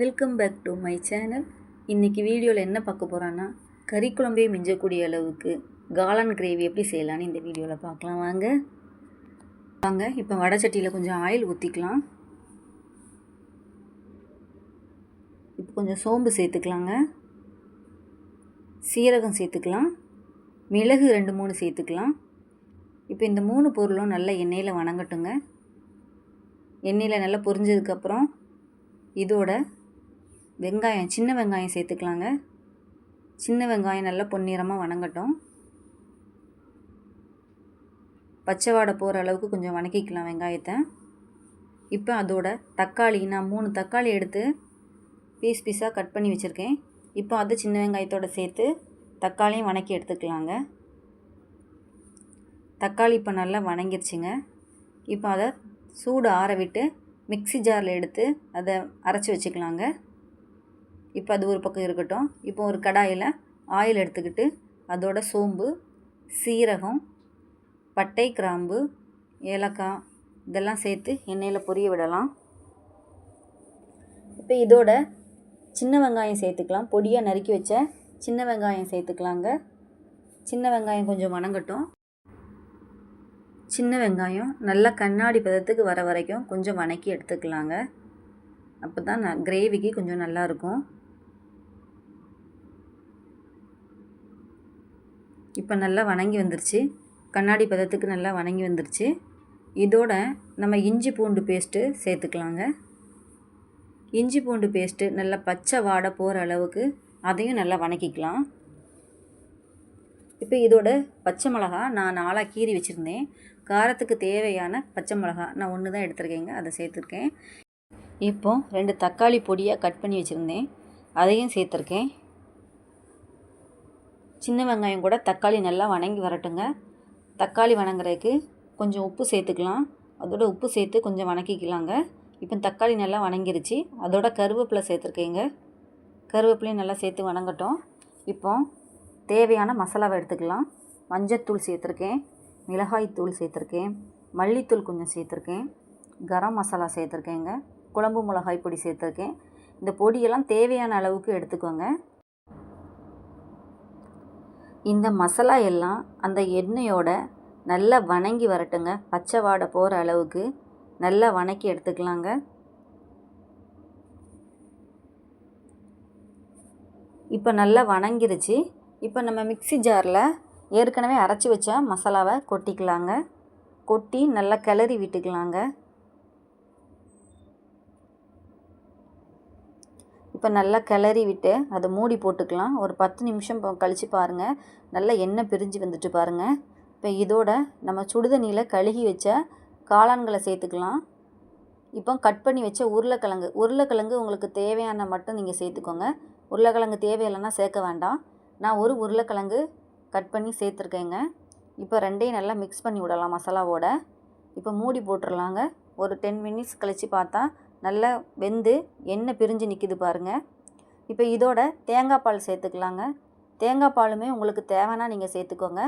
Welcome back to my channel இன்றைக்கி வீடியோவில் என்ன பார்க்க போகிறோன்னா கறி குழம்பே மிஞ்சக்கூடிய அளவுக்கு காளான் கிரேவி எப்படி செய்யலான்னு இந்த வீடியோவில் பார்க்கலாம். வாங்க. வாங்க இப்போ வடை சட்டியில் கொஞ்சம் ஆயில் ஊற்றிக்கலாம் இப்போ கொஞ்சம் சோம்பு சேர்த்துக்கலாங்க. சீரகம் சேர்த்துக்கலாம். மிளகு ரெண்டு மூணு சேர்த்துக்கலாம். இப்போ இந்த மூணு பொருளும் நல்லா எண்ணெயில் வணங்கட்டுங்க. எண்ணெயில் நல்லா பொரிஞ்சதுக்கப்புறம் இதோட வெங்காயம் சின்ன வெங்காயம் சேர்த்துக்கலாங்க. சின்ன வெங்காயம் நல்லா பொன்னிறமாக வணங்கட்டும். பச்சை வாடை போகிற அளவுக்கு கொஞ்சம் வணக்கிக்கலாம் வெங்காயத்தை. இப்போ அதோட தக்காளி நான் மூணு தக்காளி எடுத்து பீஸ் பீஸாக கட் பண்ணி வச்சுருக்கேன். இப்போ அதை சின்ன வெங்காயத்தோடு சேர்த்து தக்காளியும் வணக்கி எடுத்துக்கலாங்க. தக்காளி இப்போ நல்லா வணங்கிருச்சுங்க. இப்போ அதை சூடு ஆற விட்டு மிக்சி ஜாரில் எடுத்து அதை அரைச்சி வச்சுக்கலாங்க. இப்போ அது ஒரு பக்கம் இருக்கட்டும். இப்போ ஒரு கடாயில் ஆயில் எடுத்துக்கிட்டு அதோட சோம்பு சீரகம் பட்டை கிராம்பு ஏலக்காய் இதெல்லாம் சேர்த்து எண்ணெயில் பொரிய விடலாம். இப்போ இதோட சின்ன வெங்காயம் சேர்த்துக்கலாம். பொடியாக நறுக்கி வச்ச சின்ன வெங்காயம் சேர்த்துக்கலாங்க. சின்ன வெங்காயம் கொஞ்சம் வணங்கட்டும். சின்ன வெங்காயம் நல்லா கண்ணாடி பதத்துக்கு வர வரைக்கும் கொஞ்சம் வணக்கி எடுத்துக்கலாங்க. அப்போ தான் கிரேவிக்கு கொஞ்சம் நல்லாயிருக்கும் இப்போ நல்லா வணங்கி வந்துருச்சு. கண்ணாடி பதத்துக்கு நல்லா வணங்கி வந்துருச்சு. இதோட நம்ம இஞ்சி பூண்டு பேஸ்ட்டு சேர்த்துக்கலாங்க. இஞ்சி பூண்டு பேஸ்ட்டு நல்லா பச்சை வாடை போகிற அளவுக்கு அதையும் நல்லா வணக்கிக்கலாம். இப்போ இதோட பச்சை மிளகா நான் நாளாக கீறி வச்சுருந்தேன். காரத்துக்கு தேவையான பச்சை மிளகா நான் ஒன்று தான் எடுத்துருக்கேங்க அதை சேர்த்துருக்கேன். இப்போ ரெண்டு தக்காளி பொடியாக கட் பண்ணி வச்சுருந்தேன். அதையும் சேர்த்துருக்கேன். சின்ன வெங்காயம் கூட தக்காளி நல்லா வணங்கி வரட்டுங்க. தக்காளி வணங்குறதுக்கு கொஞ்சம் உப்பு சேர்த்துக்கலாம். அதோட உப்பு சேர்த்து கொஞ்சம் வணக்கிக்கலாங்க. இப்போ தக்காளி நல்லா வணங்கிருச்சு. அதோட கருவேப்பிலை சேர்த்துருக்கேங்க. கருவேப்பிலையும் நல்லா சேர்த்து வணங்கட்டும். இப்போ தேவையான மசாலாவை எடுத்துக்கலாம். மஞ்சத்தூள் சேர்த்துருக்கேன். மிளகாய் தூள் சேர்த்துருக்கேன். மல்லித்தூள் கொஞ்சம் சேர்த்துருக்கேன். கரம் மசாலா சேர்த்துருக்கேங்க. குழம்பு மிளகாய் பொடி சேர்த்துருக்கேன். இந்த பொடியெல்லாம் தேவையான அளவுக்கு எடுத்துக்கோங்க. இந்த மசாலா எல்லாம் அந்த எண்ணெயோட நல்லா வணங்கி வரட்டுங்க. பச்சை வாடை போகிற அளவுக்கு நல்லா வணக்கி எடுத்துக்கலாங்க. இப்போ நல்லா வணங்கிருச்சு. இப்போ நம்ம மிக்சி ஜாரில் ஏற்கனவே அரைச்சி வச்ச மசாலாவை கொட்டிக்கலாங்க. கொட்டி நல்லா கிளறி விட்டுக்கலாங்க. இப்போ நல்லா கிளறி விட்டு அதை மூடி போட்டுக்கலாம். ஒரு பத்து நிமிஷம் கழித்து பாருங்கள் நல்லா எண்ணெய் பிரிஞ்சு வந்துட்டு பாருங்கள் இப்போ இதோட நம்ம சுடுதண்ணியில் கழுகி வச்ச காளான்களை சேர்த்துக்கலாம். இப்போ கட் பண்ணி வச்ச உருளைக்கிழங்கு. உருளைக்கிழங்கு உங்களுக்கு தேவையான மட்டும் நீங்கள் சேர்த்துக்கோங்க. உருளைக்கிழங்கு தேவையில்லைன்னா சேர்க்க வேண்டாம். நான் ஒரு உருளைக்கிழங்கு கட் பண்ணி சேர்த்துருக்கேங்க. இப்போ ரெண்டையும் நல்லா மிக்ஸ் பண்ணி விடலாம் மசாலாவோட. இப்போ மூடி போட்டுடலாங்க ஒரு டென் மினிட்ஸ் கழித்து பார்த்தா நல்லா வெந்து எண்ணெய் பிரிஞ்சு நிற்கிது பாருங்கள் இப்போ இதோட தேங்காய் பால் சேர்த்துக்கலாங்க. தேங்காய் பாலுமே உங்களுக்கு தேவைன்னா நீங்கள் சேர்த்துக்கோங்க.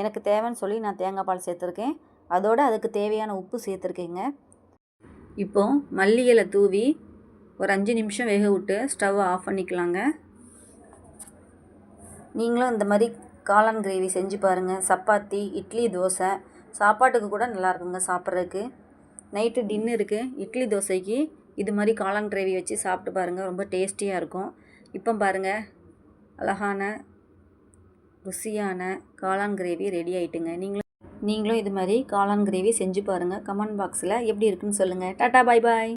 எனக்கு தேவைன்னு சொல்லி நான் தேங்காய் பால் சேர்த்துருக்கேன். அதோடு அதுக்கு தேவையான உப்பு சேர்த்துருக்கேங்க. இப்போது மல்லி இலை தூவி ஒரு அஞ்சு நிமிஷம் வேக விட்டு ஸ்டவ் ஆஃப் பண்ணிக்கலாங்க. நீங்களும் இந்த மாதிரி காளான் கிரேவி செஞ்சு பாருங்கள் சப்பாத்தி இட்லி தோசை சாப்பாட்டுக்கு கூட நல்லா இருக்குங்க சாப்பிட்றதுக்கு. நைட்டு டின்னருக்கு இட்லி தோசைக்கு இது மாதிரி காளான் கிரேவி வச்சு சாப்பிட்டு பாருங்கள் ரொம்ப டேஸ்டியாக இருக்கும். இப்போ பாருங்கள் அழகான ருசியான காளான் கிரேவி ரெடி ஆகிட்டுங்க நீங்களும் நீங்களும் இது மாதிரி காளான் கிரேவி செஞ்சு பாருங்கள் கமெண்ட் பாக்ஸில் எப்படி இருக்குன்னு சொல்லுங்கள் டாட்டா பாய் பாய்